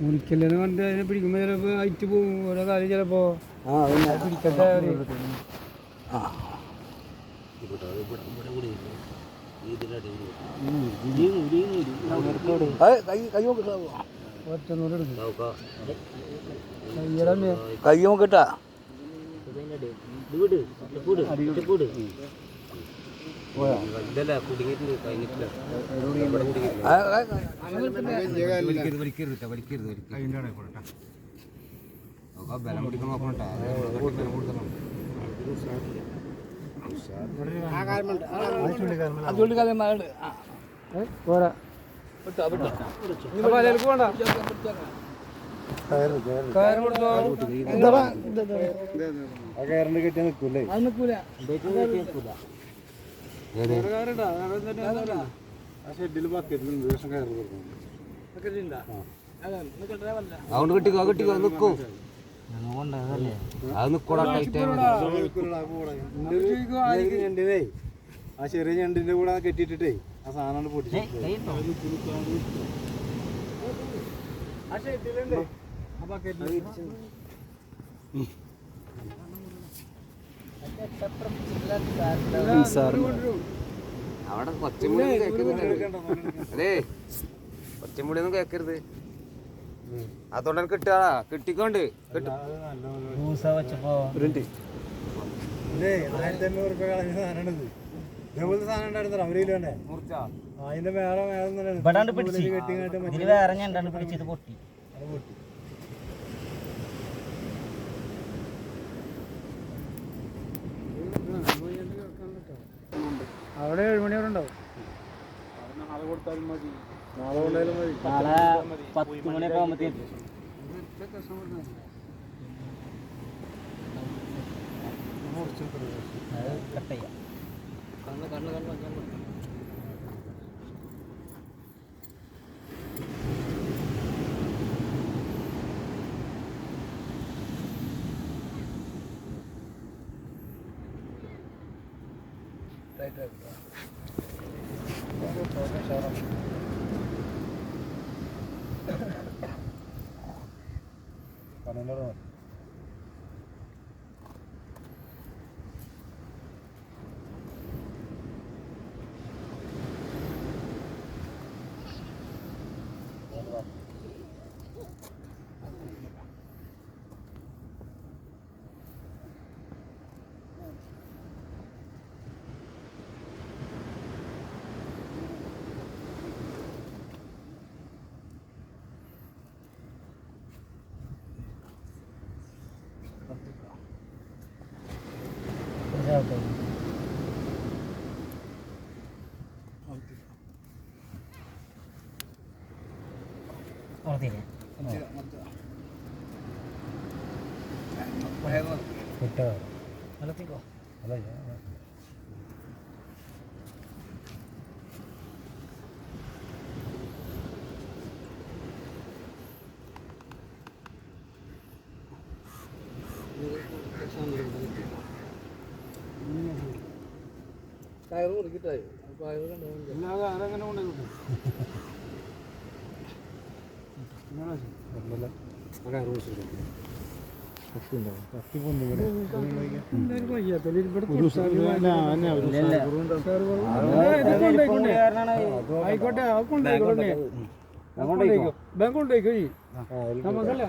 മുറിക്കല്ലെന്ന് പറഞ്ഞിട്ട് അതിനെ പിടിക്കുമ്പോൾ ചിലപ്പോൾ അയറ്റ് പോകും. ഓരോ കാര്യം ചിലപ്പോൾ ആ പിന്നെ. പിടിക്കട്ടെ അവർ. ആ. അത് കൈ കൈ നോക്കിട്ടാ ഒറ്റനൂറ് എടുക്കും കയ്യടാ മേ. കൈ നോക്കിട്ടാ ചുള്ളിക്കാലം മകളുണ്ട് ആ ഏ, പോരാ. ഇനി വലയിലേക്ക് പോണ്ട. കയറ് കൊടുത്തോ. അത് നിക്കൂല കയറിടാ അതുകൊണ്ട് കിട്ടിക്കോ കിട്ടിക്കോ നിക്കും. അത് നിക്കോടാ ടൈറ്റ് ആ ചെറിയ ഞണ്ടിന്റെ കൂടെ കെട്ടിയിട്ടേ ആ സാധനം പൊട്ടിച്ചു അവിടെ കേൾക്കുന്നില്ല അതെ പച്ചമുളി ഒന്നും കേക്കരുത് അതുകൊണ്ട് കിട്ടാ കിട്ടിക്കോണ്ട്. കിട്ടും ആയിരത്തി അഞ്ഞൂറ് രൂപ കളഞ്ഞ സാധനമാണിത്. ഇതേപോലത്തെ സാധനം ഉണ്ടായിരുന്നോ അവരിൽ വേണ്ടേ അതിന്റെ വേറെ വേറെ പിടിച്ചത് പൊട്ടി. അത് പൊട്ടി. അവിടെ ഏഴ് മണി വരെ ഉണ്ടാവും നാളെ കൊടുത്താലും മതി. നാളെ കൊണ്ടായാലും മതി. നാളെ പത്ത് മണിയൊക്കെ ആകുമ്പോഴത്തേക്ക് അത് കട്ട് ചെയ്യാം. పన్నెండు 해야 돼. 어디? 어디? 이따. 하나 찍어. 하나 찍어. Thank you. കൊടുത്താലും ആയിക്കോട്ടെ ആ കൊണ്ടായിക്കോട്ടെ കൊണ്ടായിക്കോ ബാങ്ക് കൊണ്ടായിക്കോ ഈ? നമുക്കല്ല